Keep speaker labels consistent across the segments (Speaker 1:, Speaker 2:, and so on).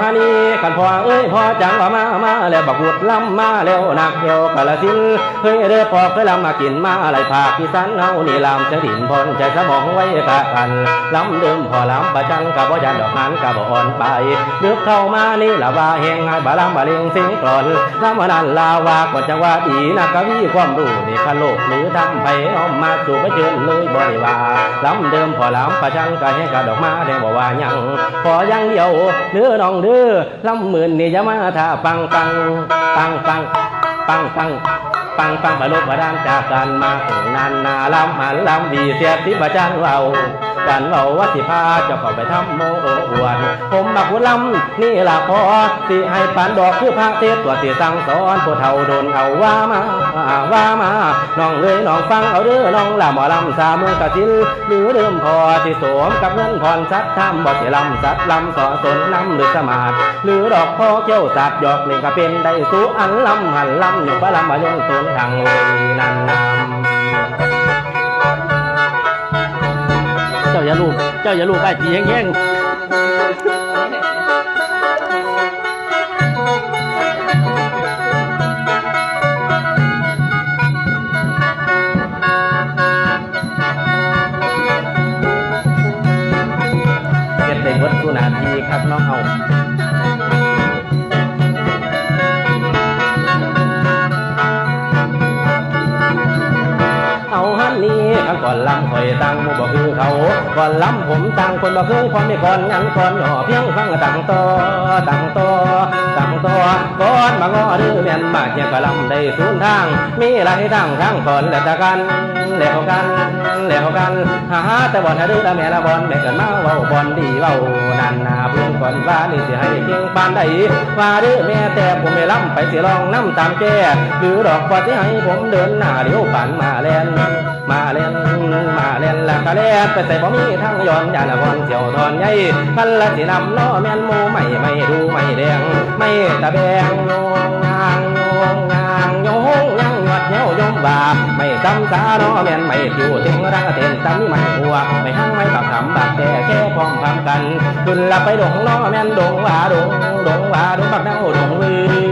Speaker 1: ฮานี กันพอเอ้ยพอจังว่ามามาแล้วบักบุดลำมาแล้วนักเที่ยวกาลสินเฮ้ยเด้อพอเคยลำมากินมาอะไรภาคอีสานเฮานี่ลำจะดินพนใจสมองไว้กะกันลำเดิมพอลำประจังกับบ่ยันดอกหันกับบ่อ่อนไปเลือกเข้ามานี่ละว่าเฮงให้บาลำบาเลงเสียงกลอนลำมานั้นลาวากว่าจังว่าดีนะกะวีความรู้นี่คโลกหรือทำไปเอามาสู่ไปเชิญเลยบ่ได้ว่าลำเดิมพอลำประจังกะเฮงกะดอกมาแดงบ่ว่าหยังพออยังเดียวเนื้อน้องเด้อลำหมื่นนี่จะมาท่าปังปังปังปังปังปัง ปังปังบรรลุบารามจากกันมาถึงนานนาลำหันลำวีเสียที่ประจันเรากันเบาว่าสิพาเจ้าเข้าไปทำโมอวน ผมบักบุญลำนี่ละพอสิให้ปันดอกคือพระเทศตัวที่สั่งสอนผู้เฒ่าโดนเอาว่ามาว่ามาน้องเลยน้องฟังเอาเด้อน้องละหมอลำสามมือกะสินหรือเดิมพอที่สวมกับเงินผ่อนสัตว์ทำบอกสิลำสัตว์ลำสอสนลำหรือสมาดหรือดอกพอเกี้ยวสัตว์หยอกนี่ก็เป็นได้สูอันลำหันลำอยู่พระลำมายงตัวนทางเลยนันนำเจ้าอย่าลูกเจ้าอย่าลูกไอ้ตีแห้งๆเก็บได้เบิดสุนาทีครับน้องเอา นี้ก่อนลำคอยตังมูบอกคือเขาก่อนลำผมตังคนบอกเคยพร้อมไม่ก่อนยังก่อนหย่อเพียงฟังตังต่อตังต่อตังต่อก่อนมางอดื้อแม่นมากยังกะลำได้สูนทาง มีหลายทางทางก่อนแล้วแต่กันแล้วกันแล้วกันหาแต่บอลหาดื้อแต่แม่ละบอลแม่กันมาเว้าบอลดีเว้านันนาเพื่อนก่อนว่านี่สิให้เก่งปานใดว่าดื้อแม่แต่ผมไม่ล้ำไปสิลองน้ำตามแก่หรือดอกว่าสิให้ผมเดินหน้าเดี๋ยวปั่นมาแลนมาแลนมาแลนละกะแลนไปใส่บ่มีทางย้อนยาละบอลเจียวทอนใหญ่พันละสินำล้อแม่นโมไม่ไม่ดูไม่แดงไม่ตะแบงโงงางโงงางโยงยังหยดเหี่ยวยมบาไม่จำสาน้อแม่นไม่อยู่ถึงรังเต้นตำนี่ไม่หัวไม่หั่งไม่บักคำบักแต่แค่พร้อมพำกันขึ้นละไปดงน้อแม่นดงว่าดงดงว่าดงบักเน่าดงวีเอ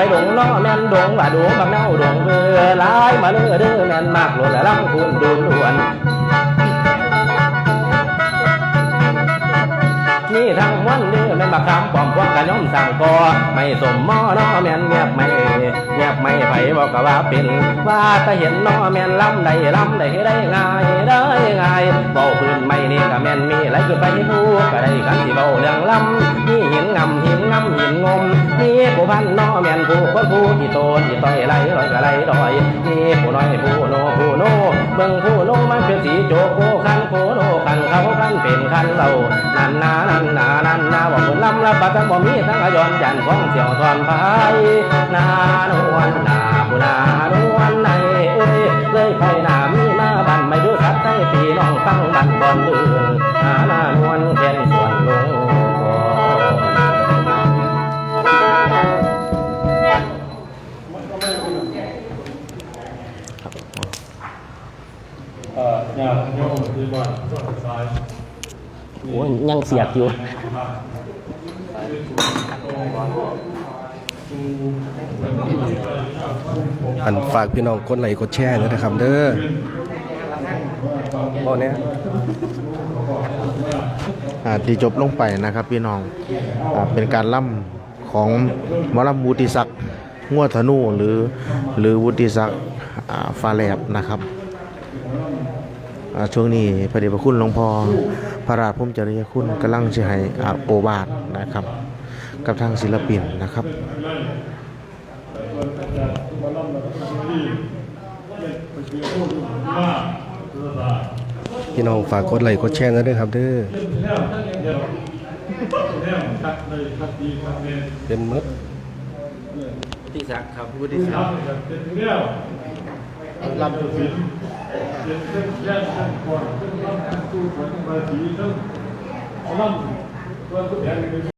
Speaker 1: ไปดงน้อแม่นดงว่าดงบักเน่าดงเรือลายมาเลือเด้อแม่นมากหล่นละลำคุณดูนด่วนนี่ทั้งวันเด้อแม่นบักคำปอมพวกกันย่อมสั่งกอไม่สมมอน้อแม่นเงียบไม่เงียบไม่ไผบอกกว่าเป็น ว่าถ้าเห็นน้อแม่นล้ำได้ล้ำได้ได้ง่ายได้ง่ายเบาพื้นไม่นี่ก็แม่นมีไหลขึ้นไปผู้ก็ได้กันที่เบาเรื่องล้ำนี่หินงำหินงำหินงมนี่ผู้พันน้อ ม่นผู้คนผู้ที่โตที่ต่อยไหลลอยก็ไหลดอยนี่ผู้น้อยผู้โนผู้โนเบิ่งผู้โนมันเป็นสีโจโกคันโคโนคันเขาคันเป็นคันเรานันนานันนานันนาบ่กคนลำละปัดทั้งบ่มีทั้งอายอนยันของเสี่ยวทอนพายนานวันาผู้นานวลใน
Speaker 2: โอ้
Speaker 1: ยยังเสียกอยู่
Speaker 3: อันฝากพี่น้องกดไลค์กดแชร์ด้วยนะครับเด้อพอเนี้ยอ่าที่จบลงไปนะครับพี่น้องอเป็นการล่ำของมอลำวุฒิศักดิ์งัวธนูหรือหรือวุฒิศักดิ์ฟ้าแลบนะครับ ช่วงนี้พระเดชพระคุณหลวงพ่อพระราชพุ่มจริยคุณกำลังจะให้อ่าโอวาทนะครับ กับทางศิลปินนะครับพี่น้องฝากกดไลค์กดแชร์ด้วยครับเด้อเป็นมด
Speaker 1: วุฒิศักดิ์ครับวุฒิศักดิ์
Speaker 2: ลำสินเป็นเส้นแยกเส้นก่อนเส้นลำเส้นตู้ฝนภาษีทั้งลำตัวทุกอย่าง